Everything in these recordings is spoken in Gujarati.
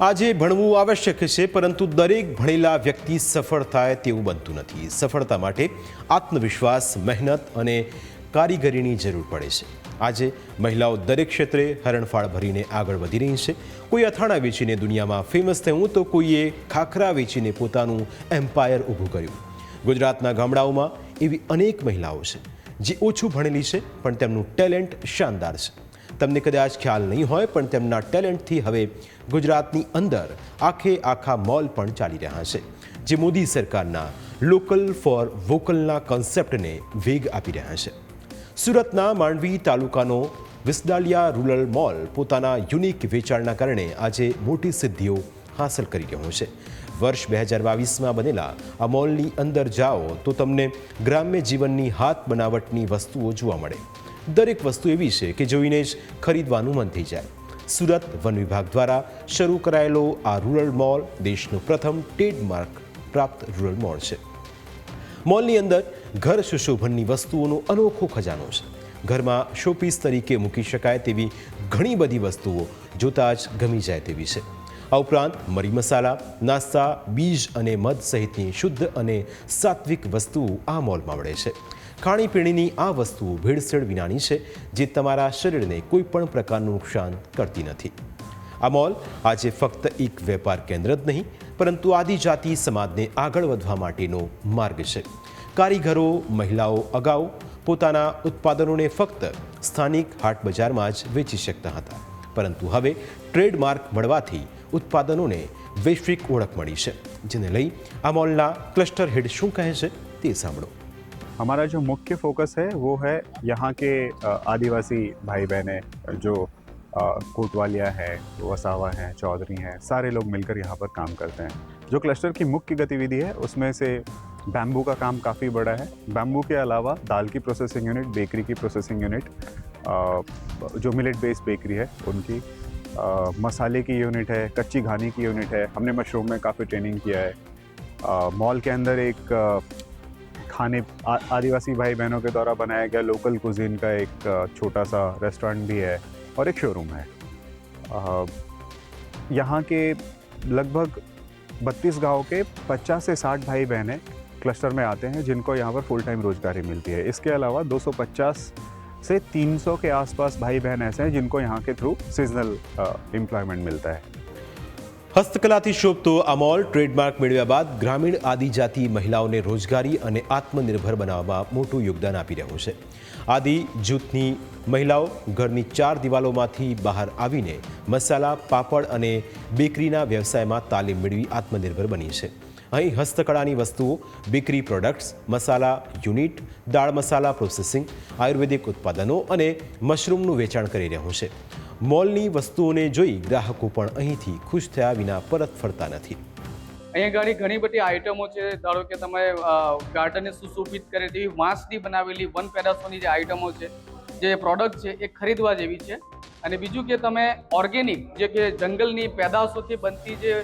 આજે ભણવું આવશ્યક છે, પરંતુ દરેક ભણેલા વ્યક્તિ સફળ થાય તેવું બનતું નથી. સફળતા માટે આત્મવિશ્વાસ, મહેનત અને કારીગરીની જરૂર પડે છે. આજે મહિલાઓ દરેક ક્ષેત્રે હરણફાળ ભરીને આગળ વધી રહી છે. કોઈ અથાણા વેચીને દુનિયામાં ફેમસ થયું તો કોઈએ ખાખરા વેચીને પોતાનું એમ્પાયર ઊભું કર્યું. ગુજરાતના ગામડાઓમાં એવી અનેક મહિલાઓ છે, જે ઓછું ભણેલી છે, પણ તેમનું ટેલેન્ટ શાનદાર છે. તમને કદાચ ખ્યાલ નહીં હોય, પણ તેમના ટેલેન્ટથી હવે ગુજરાતની અંદર આખે આખા મોલ પણ ચાલી રહ્યા છે, જે મોદી સરકારના લોકલ ફોર વોકલના કોન્સેપ્ટને વેગ આપી રહ્યા છે. સુરતના માંડવી તાલુકાનો વિસદાલિયા રૂરલ મોલ પોતાના યુનિક વેચાણના કારણે આજે મોટી સિદ્ધિઓ હાંસલ કરી રહ્યો છે. વર્ષ બે હજાર બાવીસમાં બનેલા આ મોલની અંદર જાઓ તો તમને ગ્રામ્ય જીવનની હાથ બનાવટની વસ્તુઓ જોવા મળે. દરેક વસ્તુ એવી છે કે જોઈને જ ખરીદવાનું મન થઈ જાય. સુરત વન વિભાગ દ્વારા શરૂ કરાયેલો આ રૂરલ મોલ દેશનું પ્રથમ ટ્રેડમાર્ક પ્રાપ્ત રૂરલ મોલ છે. મોલની અંદર ઘર સુશોભનની વસ્તુઓનો અનોખો ખજાનો છે. ઘરમાં શોપીસ તરીકે મૂકી શકાય તેવી ઘણી બધી વસ્તુઓ જોતા જ ગમી જાય તેવી છે. આ ઉપરાંત મરી મસાલા, નાસ્તા, બીજ અને મધ સહિતની શુદ્ધ અને સાત્વિક વસ્તુઓ આ મોલમાં મળે છે. ખાણીપીણીની આ વસ્તુઓ ભેળસેળ વિનાની છે, જે તમારા શરીરને કોઈ પણ પ્રકારનું નુકસાન કરતી નથી. આ મોલ આજે ફક્ત એક વેપાર કેન્દ્ર જ નહીં, પરંતુ આદિજાતિ સમાજને આગળ વધવા માટેનો માર્ગ છે. કારીગરો, મહિલાઓ અગાઉ પોતાના ઉત્પાદનોને ફક્ત સ્થાનિક હાટ બજારમાં જ વેચી શકતા હતા. પરંતુ હવે ટ્રેડમાર્ક મળવાથી ઉત્પાદનોને વૈશ્વિક ઓળખ મળી છે, જેને લઈ આ મોલના ક્લસ્ટર હેડ શું કહે છે તે સાંભળો. हमारा जो मुख्य फोकस है, वो है यहाँ के आदिवासी भाई बहनें जो कोटवालिया है, वसावा हैं, चौधरी हैं, सारे लोग मिलकर यहाँ पर काम करते हैं। जो क्लस्टर की मुख्य गतिविधि है, उसमें से बैम्बू का काम काफ़ी बड़ा है। बैम्बू के अलावा दाल की प्रोसेसिंग यूनिट, बेकरी की प्रोसेसिंग यूनिट जो मिलेट बेस्ड बेकरी है, उनकी मसाले की यूनिट है, कच्ची घानी की यूनिट है। हमने मशरूम में काफ़ी ट्रेनिंग किया है। मॉल के अंदर एक खाने आदिवासी भाई बहनों के द्वारा बनाया गया लोकल कुजीन का एक छोटा सा रेस्टोरेंट भी है और एक शोरूम है। यहाँ के लगभग 32 गाँव के 50 से 60 भाई बहनें क्लस्टर में आते हैं, जिनको यहाँ पर फुल टाइम रोजगारी मिलती है। इसके अलावा 250 से 300 के आसपास भाई बहन ऐसे हैं, जिनको यहाँ के थ्रू सीजनल एम्प्लॉयमेंट मिलता है। હસ્તકલાથી શોભતો આ મોલ ટ્રેડમાર્ક મેળવ્યા બાદ ગ્રામીણ આદિજાતિ મહિલાઓને રોજગારી અને આત્મનિર્ભર બનાવવામાં મોટું યોગદાન આપી રહ્યું છે. આદિ, જૂથની મહિલાઓ ઘરની ચાર દિવાલોમાંથી બહાર આવીને મસાલા, પાપડ અને બેકરીના વ્યવસાયમાં તાલીમ મેળવી આત્મનિર્ભર બની છે. અહીં હસ્તકળાની વસ્તુઓ, બેકરી પ્રોડક્ટ્સ મસાલા યુનિટ દાળ મસાલા પ્રોસેસિંગ આયુર્વેદિક ઉત્પાદનો અને મશરૂમનું વેચાણ કરી રહ્યું છે. મોલની વસ્તુઓને જોઈ ગ્રાહકો પણ અહીંથી ખુશ થયા વિના પરત ફરતા નથી. અહીંયા ઘણી ઘણી બધી આઇટમો છે. ધારો કે તમે ગાર્ડનને સુશોભિત કરે તેવી વાંસની બનાવેલી વન પેરાસોની જે આઇટમો છે, જે પ્રોડક્ટ છે, એ ખરીદવા જેવી છે. અને બીજું કે તમે ઓર્ગેનિક, જે કે જંગલની પેદાશોથી બનતી જે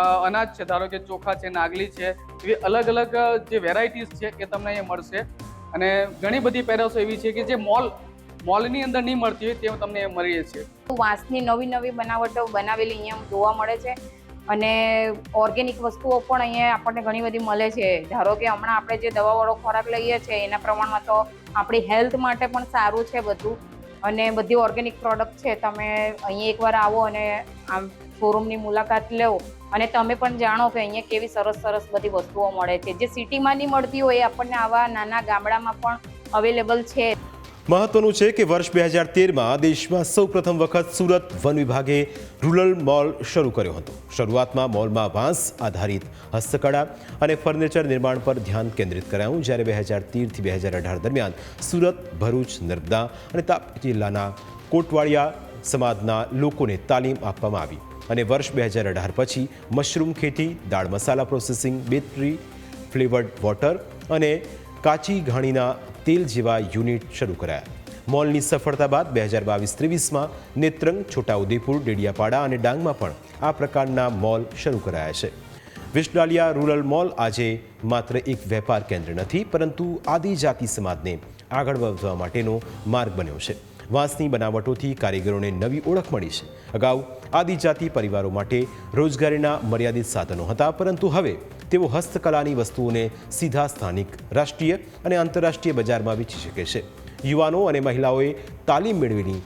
અનાજ છે, ધારો કે ચોખા છે, નાગલી છે, એવી અલગ અલગ જે વેરાયટીઝ છે એ તમને અહીંયા મળશે. અને ઘણી બધી પેદાશો એવી છે કે જે મોલ મોલની અંદર નહીં મળતી હોય તે તમને મળી છે વાંસની નવી નવી બનાવટો બનાવેલી અહીંયા જોવા મળે છે. અને ઓર્ગેનિક વસ્તુઓ પણ અહીંયા આપણને ઘણી બધી મળે છે. ધારો કે હમણાં આપણે જે દવાવાળો ખોરાક લઈએ છીએ એના પ્રમાણમાં તો આપણી હેલ્થ માટે પણ સારું છે બધું. અને બધી ઓર્ગેનિક પ્રોડક્ટ છે, તમે અહીંયા એકવાર આવો અને આમ શોરૂમની મુલાકાત લેવો અને તમે પણ જાણો કે અહીંયા કેવી સરસ સરસ બધી વસ્તુઓ મળે છે. જે સિટીમાં નહીં મળતી હોય એ આપણને આવા નાના ગામડામાં પણ અવેલેબલ છે. મહત્વનું છે કે વર્ષ બે હજાર તેરમાં દેશમાં સૌપ્રથમ વખત સુરત વન વિભાગે રૂરલ મોલ શરૂ કર્યો હતો. શરૂઆતમાં મોલમાં વાંસ આધારિત હસ્તકળા અને ફર્નિચર નિર્માણ પર ધ્યાન કેન્દ્રિત કરાયું, જ્યારે બે હજાર તેરથી બે હજાર અઢાર દરમિયાન સુરત, ભરૂચ, નર્મદા અને તાપી જિલ્લાના કોટવાડિયા સમાજના લોકોને તાલીમ આપવામાં આવી અને વર્ષ બે હજાર અઢાર પછી મશરૂમ ખેતી, દાળ મસાલા પ્રોસેસિંગ બેટરી ફ્લેવર્ડ વોટર અને કાચી ઘાણીના તેલ જેવા યુનિટ શરૂ કરાયા. મોલની સફળતા બાદ બે હજાર બાવીસ ત્રેવીસમાં નેત્રંગ, છોટાઉદેપુર, ડેડિયાપાડા અને ડાંગમાં પણ આ પ્રકારના મોલ શરૂ કરાયા છે. વિશડાલિયા રૂરલ મોલ આજે માત્ર એક વેપાર કેન્દ્ર નથી, પરંતુ આદિજાતિ સમાજને આગળ વધવા માટેનો માર્ગ બન્યો છે. વાંસની બનાવટોથી કારીગરોને નવી ઓળખ મળી છે. અગાઉ આદિજાતિ પરિવારો માટે રોજગારીના મર્યાદિત સાધનો હતા, પરંતુ હવે તેઓ હસ્તકલાની વસ્તુઓને સીધા સ્થાનિક, રાષ્ટ્રીય અને આંતરરાષ્ટ્રીય બજારમાં વેચી શકે છે. યુવાનો અને મહિલાઓએ તાલીમ મેળવીની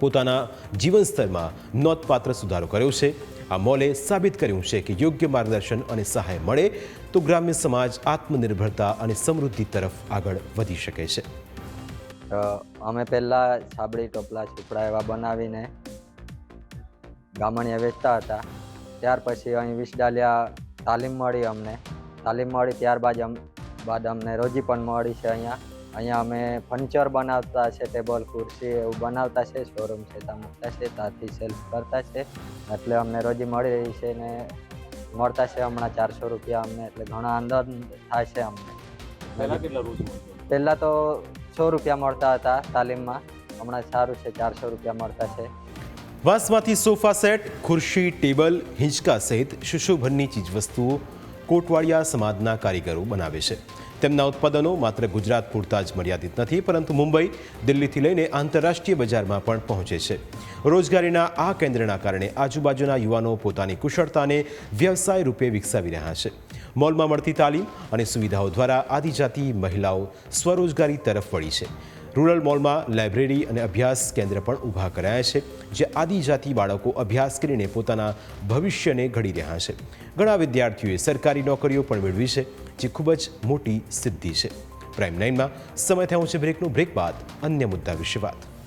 પોતાના જીવનસ્તરમાં નોંધપાત્ર સુધારો કર્યો છે. આ મોલે સાબિત કર્યું છે કે યોગ્ય માર્ગદર્શન અને સહાય મળે તો ગ્રામ્ય સમાજ આત્મનિર્ભરતા અને સમૃદ્ધિ તરફ આગળ વધી શકે છે. અમે પહેલાં છાબડી ટોપલા છીપડા એવા બનાવીને ગામણીયા વેચતા હતા. ત્યાર પછી અહીં વિસડાલિયા તાલીમ મળી અમને. તાલીમ મળી ત્યારબાદ બાદ અમને રોજી પણ મળી છે અહીંયા. અહીંયા અમે ફર્નિચર બનાવતા છે ટેબલ ખુરશી એવું બનાવતા છે શોરૂમ છે ત્યાં મૂકતા છે ત્યાંથી સેલ્સ કરતા છે. એટલે અમને રોજી મળી રહી છે ને મળતા છે હમણાં ચારસો રૂપિયા અમને. એટલે ઘણા અંદર થાય છે અમને. પહેલાં તો સો રૂપિયા મળતા હતા તાલીમમાં. હમણાં સારું છે, ચારસો રૂપિયા મળતા છે. વાંસમાંથી સોફા સેટ, ખુરશી, ટેબલ, હિંચકા સહિત સુશોભનની ચીજવસ્તુઓ કોટવાડિયા સમાજના કારીગરો બનાવે છે. તેમના ઉત્પાદનો માત્ર ગુજરાત પૂરતા જ મર્યાદિત નથી, પરંતુ મુંબઈ, દિલ્હીથી લઈને આંતરરાષ્ટ્રીય બજારમાં પણ પહોંચે છે. રોજગારીના આ કેન્દ્રના કારણે આજુબાજુના યુવાનો પોતાની કુશળતાને વ્યવસાય રૂપે વિકસાવી રહ્યા છે. મોલમાં મળતી તાલીમ અને સુવિધાઓ દ્વારા આદિજાતિ મહિલાઓ સ્વરોજગારી તરફ વળી છે. રૂરલ મોલમાં લાઇબ્રેરી અને અભ્યાસ કેન્દ્ર પણ ઊભા કરાયા છે, જે આદિજાતિ બાળકો અભ્યાસ કરીને પોતાના ભવિષ્યને ઘડી રહ્યા છે. ઘણા વિદ્યાર્થીઓએ સરકારી નોકરીઓ પણ મેળવી છે, જે ખૂબ જ મોટી સિદ્ધિ છે. પ્રાઇમ નાઇનમાં સમય થયો છે બ્રેકનો બ્રેક બાદ અન્ય મુદ્દા વિશે વાત.